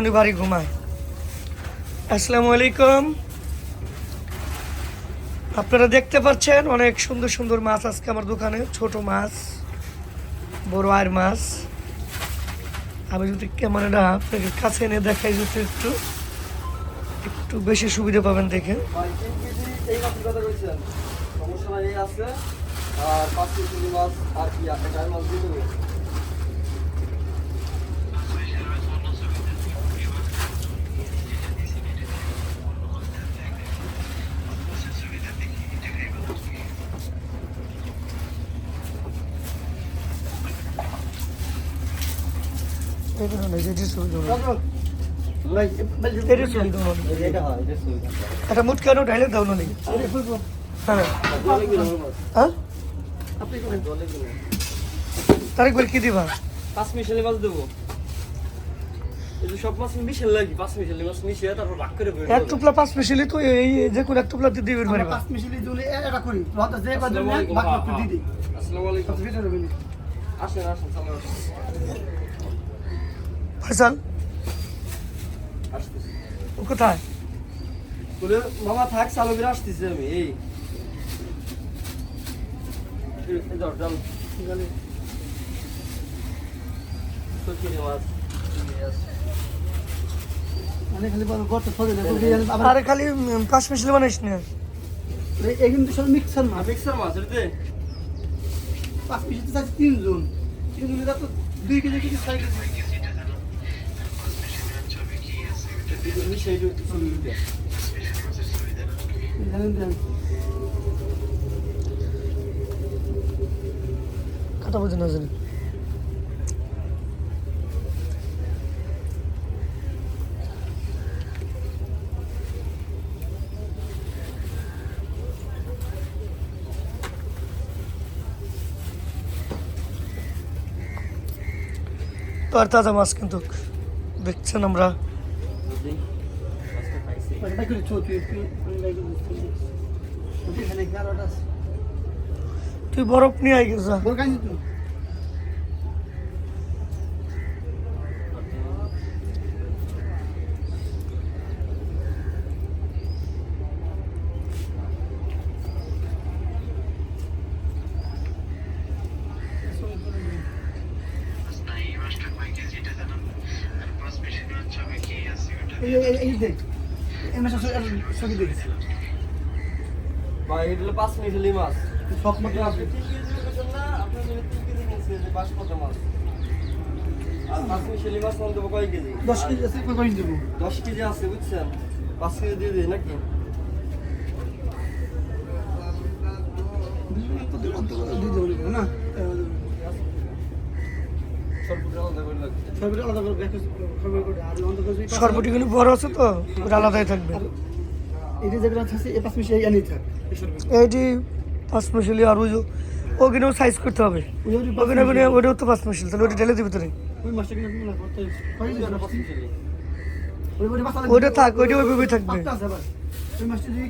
উনি বাড়ি ঘুমায়। আসসালামু আলাইকুম। আপনারা দেখতে পাচ্ছেন অনেক সুন্দর সুন্দর মাছ আজকে আমার দোকানে, ছোট মাছ, বড় আয়ের মাছ। আমি যদি ক্যামেরাটা আপনাকে কাছে এনে দেখাই যদি একটু একটু বেশি সুবিধা পাবেন দেখে। আর কি এই ধরুন, এই যে এটির ছবি ধরুন। ভাই এটির ছবি ধরুন। এটা হয় এটা সুবিধা একটা মুট কেন ঢাইলে দাও না তারিখ বল কি দিবা পাঁচ মিশালি মাছ দেবো সব মাছ মিশাল লাগি পাঁচ মিশালি মাছ মিশিয়ে তারপর ভাগ করে এক টুকলা পাঁচ মিশিলি তো এই যে কোনো এক টুকলা দিয়ে দিবেন পাঁচ মিশালি দিলে এটা করি একটু দিয়ে দিই আসসালামু আসেন আসেন। ফয়সাল? ও কোথায়? মামা থাক চালু করে আসতেছি আমি এই। তো মানে খালি আরে পাঁচ মিশিলি বানাইস না। কিন্তু সব মিক্সার মাছ। মিক্সার মাছ এটাতে পাঁচ মিশালি চাইছে তিনজন। তিনজনে তো দুই KG KG KG. মিশাই চলে দিতে জানেন জানেন কথা বুঝে না জানি তো আর তাজা মাছ কিন্তু দেখছেন আমরা বাকি করে ছো তুই বরফ নিয়ে আই গেছ বড় কাজ তো এই দেখ এই মাছ সকি দেখেছি ভাই এটা হলো পাঁচ মিশালি মাছ। সব মতো আপনি তিন কেজি না আপনার তিন কেজি কিনছে যে পাঁচ কত মাছ। আর পাঁচ মিশালি মাছ আমি দেবো কয় কেজি? দশ কেজি আছে করে দেবো? দশ কেজি আছে বুঝছেন? পাঁচ কেজি দিয়ে দিই নাকি? দিয়ে দেবো না? সরবটিগুলো বড় আছে তো ওটা আলাদাই থাকবে। এইটি পাঁচ মিশিলি আর ওই ওখানেও সাইজ করতে হবে। ওখানে ওখানে ওটাও তো পাঁচ মিশিল তাহলে ওটা ঢেলে দিবি তোরে। ওইটা থাক ওইটা ওইভাবেই থাকবে। ওই যদি